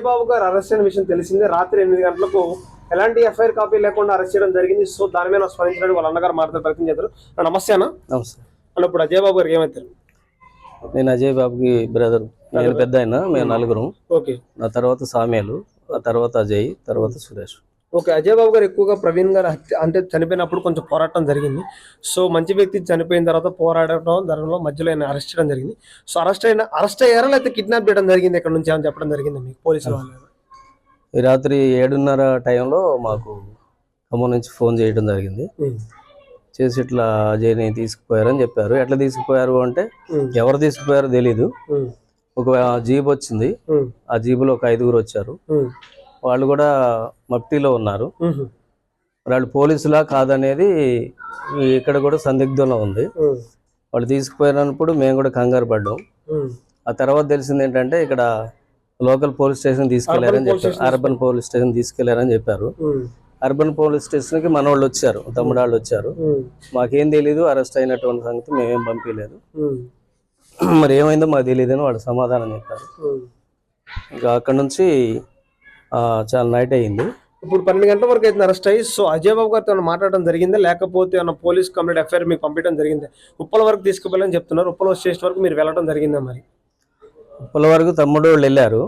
అజయ్ బాబు గారు అరెస్ట్ అయిన విషయం తెలిసిందే. రాత్రి ఎనిమిది గంటలకు ఎలాంటి ఎఫ్ఐఆర్ కాపీ లేకుండా అరెస్ట్ చేయడం జరిగింది. సో దాని మీద స్మరించడానికి వాళ్ళ అన్నగారు మాట్లాడే ప్రయత్నం చేస్తారు నమస్తే అన్న. నమస్తే. అన్న ఇప్పుడు అజయ్ బాబు గారికి ఏమవుతారు నేను అజయ్ బాబుకి బ్రదర్. నేను పెద్ద ఆయన మేము. నలుగురం. ఓకే. నా తర్వాత సామ్యాలు ఆ తర్వాత అజయ్ తర్వాత సురేష్. ఓకే అజయ్ బాబు గారు ఎక్కువగా ప్రవీణ్ గారు హత్య అంటే చనిపోయినప్పుడు కొంచెం పోరాటం జరిగింది. సో మంచి వ్యక్తి చనిపోయిన తర్వాత పోరాడటం జరగడంలో మధ్యలో ఆయన అరెస్ట్ చేయడం జరిగింది. సో అరెస్ట్ అయిన అరెస్ట్ అయ్యారా లేకపోతే కిడ్నాప్ చేయడం జరిగింది? ఇక్కడ నుంచి అని చెప్పడం జరిగింది మీకు పోలీసులు వాళ్ళు ఈ రాత్రి ఏడున్నర టైంలో మాకు ఖమ్మం నుంచి ఫోన్ చేయడం జరిగింది. చేసి ఇట్లా అజయ్ని తీసుకుపోయారని చెప్పారు. ఎట్లా తీసుకుపోయారు అంటే ఎవరు తీసుకుపోయారో తెలీదు. ఒక జీప్ వచ్చింది. ఆ జీబులో ఒక ఐదుగురు వచ్చారు. వాళ్ళు కూడా మఫ్టీలో ఉన్నారు. వాళ్ళు పోలీసులా కాదనేది ఇక్కడ కూడా సందిగ్ధంలో ఉంది. వాళ్ళు తీసుకుపోయినప్పుడు మేము కూడా కంగారు పడ్డాం. ఆ తర్వాత తెలిసింది ఏంటంటే ఇక్కడ లోకల్ పోలీస్ స్టేషన్ తీసుకెళ్ళారని చెప్పారు. అర్బన్ పోలీస్ స్టేషన్ తీసుకెళ్ళారని చెప్పారు. అర్బన్ పోలీస్ స్టేషన్కి మన వాళ్ళు వచ్చారు. తమ్ముడు వాళ్ళు వచ్చారు మాకేం తెలీదు అరెస్ట్ అయినటువంటి సంగతి మేమేం పంపించలేదు. మరి ఏమైందో మాకు తెలియదు అని వాళ్ళు సమాధానం చెప్పారు. ఇంకా అక్కడ నుంచి చాలా నైట్ అయ్యింది. ఇప్పుడు పన్నెండు గంటల వరకు అయితే అరెస్ట్ అయ్యి సో అజయ్ బాబు గారితో మాట్లాడడం జరిగిందా? లేకపోతే పోలీస్ కంప్లీట్ ఎఫ్ఐఆర్ మీకు పంపించడం జరిగిందా? ఉప్పల వరకు తీసుకుపోయాలని చెప్తున్నారు. ఉప్పల స్టేషన్ వరకు మీరు వెళ్ళడం జరిగిందా మరి? ఉప్పల వరకు తమ్ముడు వాళ్ళు వెళ్ళారు.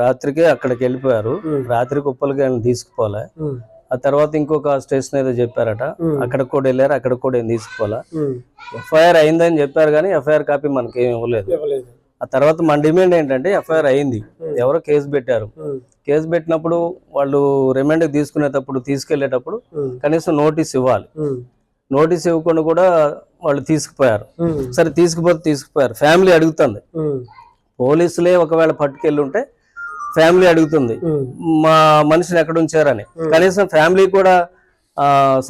రాత్రికి అక్కడికి వెళ్ళిపోయారు. రాత్రికి ఉప్పలకి ఆయన తీసుకుపోలే. ఆ తర్వాత ఇంకొక స్టేషన్ ఏదో చెప్పారట. ఉమ్, అక్కడికి కూడా వెళ్ళారు అక్కడ కూడా ఏం తీసుకోవాలా. ఎఫ్ఐఆర్ అయిందని చెప్పారు కానీ ఎఫ్ఐఆర్ కాపీ మనకి ఏమి ఇవ్వలేదు. ఆ తర్వాత మన డిమాండ్ ఏంటంటే ఎఫ్ఐఆర్ అయింది. ఎవరో కేసు పెట్టారు. కేసు పెట్టినప్పుడు వాళ్ళు రిమాండ్కి తీసుకునేటప్పుడు తీసుకెళ్ళేటప్పుడు కనీసం నోటీస్ ఇవ్వాలి. నోటీస్ ఇవ్వకుండా కూడా వాళ్ళు తీసుకుపోయారు. సరే తీసుకుపోతే తీసుకుపోయారు. ఫ్యామిలీ అడుగుతుంది. పోలీసులే ఒకవేళ పట్టుకెళ్ళి ఉంటే ఫ్యామిలీ అడుగుతుంది. మా మనిషిని ఎక్కడ ఉంచారని. కనీసం ఫ్యామిలీ కూడా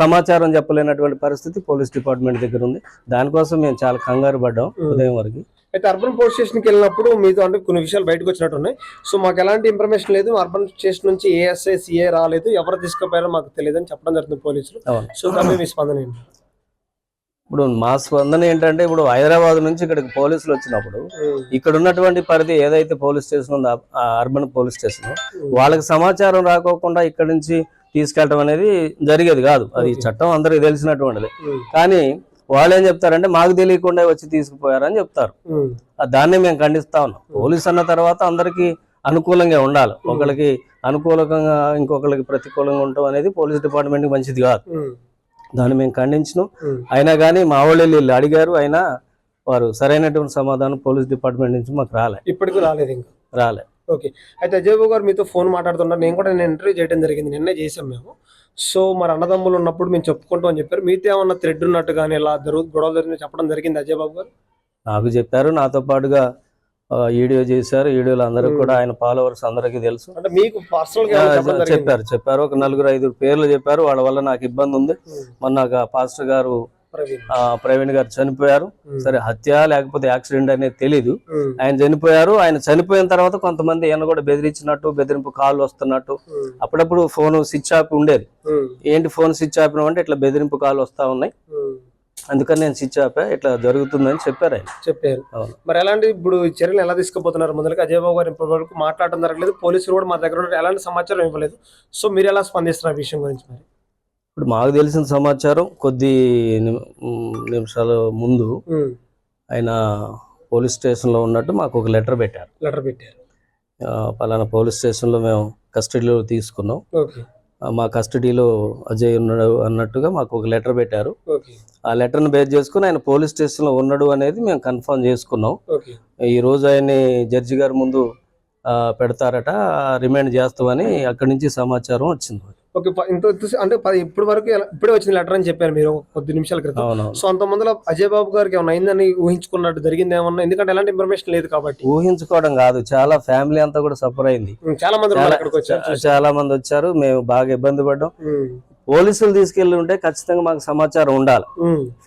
సమాచారం చెప్పలేనటువంటి పరిస్థితి పోలీస్ డిపార్ట్మెంట్ దగ్గర ఉంది. దానికోసం మేము చాలా కంగారు పడ్డాం ఉదయం వరకు. అయితే అర్బన్ పోలీస్ స్టేషన్కి వెళ్ళినప్పుడు మీతో అంటే కొన్ని విషయాలు బయటకు వచ్చినట్టు ఉన్నాయి. సో మాకు ఎలాంటి ఇన్ఫర్మేషన్ లేదు. అర్బన్ స్టేషన్ నుంచి ఏఎస్ఐ సిఏ రాలేదు. ఎవరు తీసుకుపోయారో మాకు తెలియదు అని చెప్పడం జరుగుతుంది పోలీసులు. సో దాని మీ స్పందన ఏంటి? ఇప్పుడు మా స్పందన ఏంటంటే ఇప్పుడు హైదరాబాద్ నుంచి ఇక్కడికి పోలీసులు వచ్చినప్పుడు ఇక్కడ ఉన్నటువంటి పరిధి ఏదైతే పోలీస్ స్టేషన్ ఉందో అర్బన్ పోలీస్ స్టేషన్ వాళ్ళకి సమాచారం రాకోకుండా ఇక్కడ నుంచి తీసుకెళ్ళడం అనేది జరిగేది కాదు. అది చట్టం అందరికి తెలిసినటువంటిది. కానీ వాళ్ళు ఏం చెప్తారంటే మాకు తెలియకుండా వచ్చి తీసుకుపోయారని చెప్తారు. దాన్ని మేము ఖండిస్తా ఉన్నాం. పోలీస్ అన్న తర్వాత అందరికీ అనుకూలంగా ఉండాలి. ఒకరికి అనుకూలంగా ఇంకొకరికి ప్రతికూలంగా ఉండటం అనేది పోలీస్ డిపార్ట్మెంట్కి మంచిది కాదు. దాన్ని మేము ఖండించినాం. అయినా కానీ మా వీళ్ళు అడిగారు అయినా వారు సరైనటువంటి సమాధానం పోలీస్ డిపార్ట్మెంట్ నుంచి మాకు రాలే. ఇప్పటికీ రాలేదు ఇంకా. రాలే. ఓకే. అయితే అజయ్ బాబు గారు మీతో ఫోన్ మాట్లాడుతున్నారు. నేను కూడా నేను ఇంటర్వ్యూ చేయడం జరిగింది. నిన్నే చేసాం మేము. సో మరి అన్నదమ్ములు ఉన్నప్పుడు మేము చెప్పుకుంటాం అని చెప్పారు. మీతో ఏమన్నా థ్రెడ్ ఉన్నట్టు కానీ ఇలా జరుగు గొడవలు జరిగిన చెప్పడం జరిగింది అజయ్ బాబు గారు? నాకు చెప్పారు. నాతో పాటుగా వీడియో చేశారు. వీడియోలు అందరూ కూడా ఆయన ఫాలోవర్స్ అందరికీ తెలుసు. అంటే మీకు పర్సనల్గా చెప్పారు. చెప్పారు. ఒక నలుగురు ఐదు పేర్లు చెప్పారు. వాళ్ళ వల్ల నాకు ఇబ్బంది ఉంది. మొన్న పాస్టర్ గారు ప్రవీణ్. ఆ, ప్రవీణ్ గారు చనిపోయారు. సరే హత్య లేకపోతే యాక్సిడెంట్ అనేది తెలీదు. ఆయన చనిపోయారు. ఆయన చనిపోయిన తర్వాత కొంతమంది ఈయన కూడా బెదిరించినట్టు బెదిరింపు కాల్ వస్తున్నట్టు అప్పుడప్పుడు ఫోన్ స్విచ్ ఆఫ్ ఉండేది. ఏంటి ఫోన్ స్విచ్ ఆపినావు అంటే ఇట్లా బెదిరింపు కాల్ వస్తా ఉన్నాయి. అందుకని నేను స్విచ్ ఆపా ఇట్లా జరుగుతుందని చెప్పారు ఆయన. చెప్పారు. మరి ఎలాంటి ఇప్పుడు ఈ చర్యలు ఎలా తీసుకుపోతున్నారు? ముందుగా అజయ్ బాబు గారు ఇప్పటి వరకు మాట్లాడడం జరగలేదు. పోలీసులు కూడా మా దగ్గర ఎలాంటి సమాచారం ఇవ్వలేదు. సో మీరు ఎలా స్పందిస్తున్నారు ఆ విషయం గురించి మరి? ఇప్పుడు మాకు తెలిసిన సమాచారం కొద్ది నిమిషాల ముందు ఆయన పోలీస్ స్టేషన్లో ఉన్నట్టు మాకు ఒక లెటర్ పెట్టారు. లెటర్ పెట్టారు. పలానా పోలీస్ స్టేషన్లో మేము కస్టడీలో తీసుకున్నాం. మా కస్టడీలో అజయ్ ఉన్నాడు అన్నట్టుగా మాకు ఒక లెటర్ పెట్టారు. ఆ లెటర్ని బేస్ చేసుకుని ఆయన పోలీస్ స్టేషన్లో ఉన్నాడు అనేది మేము కన్ఫర్మ్ చేసుకున్నాం. ఈ రోజు ఆయన్ని జడ్జి గారి ముందు పెడతారట రిమైండ్ చేస్తామని అక్కడి నుంచి సమాచారం వచ్చింది ఓకే ఇంత అంటే పది ఇప్పటి వరకు ఇప్పుడే వచ్చిన లెటర్ అని చెప్పారు మీరు కొద్ది నిమిషాల క్రితం. సో అంత ముందులో అజయ్ బాబు గారికి ఏమైనా అయిందని ఊహించుకున్నట్టు జరిగింది ఏమన్నా? ఎందుకంటే ఎలాంటి ఇన్ఫర్మేషన్ లేదు కాబట్టి. ఊహించుకోవడం కాదు చాలా ఫ్యామిలీ అంతా కూడా సఫర్ అయింది. చాలా మంది ఇక్కడికి వచ్చారు చాలా మంది వచ్చారు మేము బాగా ఇబ్బంది పడ్డాం. పోలీసులు తీసుకెళ్ళి ఉంటే ఖచ్చితంగా మాకు సమాచారం ఉండాలి.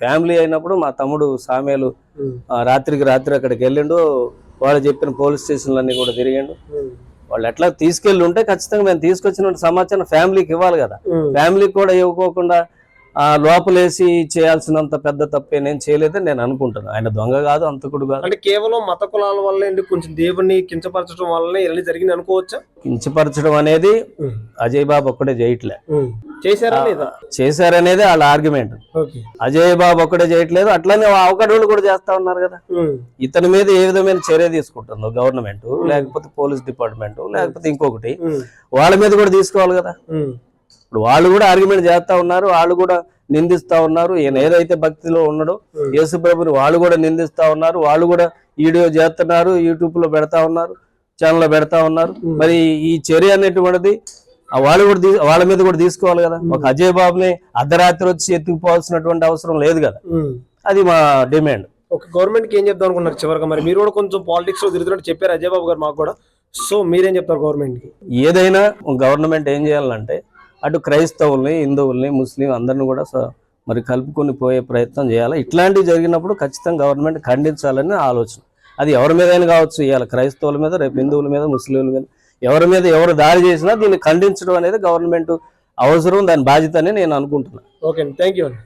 ఫ్యామిలీ అయినప్పుడు మా తమ్ముడు సామేలు రాత్రికి రాత్రి అక్కడికి వెళ్ళిండు వాళ్ళు చెప్పిన పోలీస్ స్టేషన్లన్నీ కూడా తిరిగిండు. వాళ్ళు ఎట్లా తీసుకెళ్ళి ఉంటే ఖచ్చితంగా మేము తీసుకొచ్చిన సమాచారం ఫ్యామిలీకి ఇవ్వాలి కదా. ఫ్యామిలీకి కూడా ఇవ్వకోకుండా లోపలేసి చేయాల్సినంత పెద్ద తప్పే నేను చేయలేదని నేను అనుకుంటున్నాను. ఆయన దొంగ కాదు అంతకుడు కాదు. అంటే కేవలం మత కులాల వల్ల కొంచెం దేవుణ్ణి కించపరచడం వల్లనే ఇవన్నీ జరిగింది అనుకోవచ్చా? కించపరచడం అనేది అజయ్ బాబు ఒక్కడే చేయట్లే చేశారా లేదా? చేశారనేది వాళ్ళ ఆర్గ్యుమెంట్ అజయ్ బాబు ఒక్కడే చేయట్లేదు అట్లనే అవకడోళ్ళు కూడా చేస్తా ఉన్నారు కదా. ఇతని మీద ఏ విధమైన చర్య తీసుకుంటుందో గవర్నమెంట్ లేకపోతే పోలీస్ డిపార్ట్మెంట్ లేకపోతే ఇంకొకటి వాళ్ళ మీద కూడా తీసుకోవాలి కదా. ఇప్పుడు వాళ్ళు కూడా ఆర్గ్యుమెంట్ చేస్తా ఉన్నారు వాళ్ళు కూడా నిందిస్తా ఉన్నారు. ఈయన ఏదైతే భక్తిలో ఉన్నాడో యేసు ప్రభుని వాళ్ళు కూడా నిందిస్తా ఉన్నారు వాళ్ళు కూడా వీడియో చేస్తున్నారు యూట్యూబ్లో పెడతా ఉన్నారు ఛానల్లో పెడతా ఉన్నారు. మరి ఈ చర్య అనేటువంటిది వాళ్ళు కూడా వాళ్ళ మీద కూడా తీసుకోవాలి కదా. ఒక అజయ్ బాబుని అర్ధరాత్రి వచ్చి ఎత్తుకుపోవాల్సినటువంటి అవసరం లేదు కదా. అది మా డిమాండ్. ఒక గవర్నమెంట్కి ఏం చెప్దాం అనుకున్నారు చివరిగా? మరి మీరు కూడా కొంచెం పాలిటిక్స్లో తిరుగుతున్నట్టు చెప్పారు అజయ్ బాబు గారు మాకు కూడా. సో మీరేం చెప్తారు గవర్నమెంట్కి ఏదైనా గవర్నమెంట్ ఏం చేయాలంటే అటు క్రైస్తవుల్ని హిందువుల్ని ముస్లిం అందరిని కూడా స- మరి కలుపుకొని పోయే ప్రయత్నం చేయాలి. ఇట్లాంటివి జరిగినప్పుడు ఖచ్చితంగా గవర్నమెంట్ ఖండించాలని ఆలోచన. అది ఎవరి మీదైనా కావచ్చు ఇవాళ క్రైస్తవుల మీద రేపు హిందువుల మీద ముస్లింల మీద ఎవరి మీద ఎవరు దాడి చేసినా దీన్ని ఖండించడం అనేది గవర్నమెంట్ అవసరం దాని బాధ్యత అని నేను అనుకుంటున్నాను ఓకే థ్యాంక్ యూ అండి.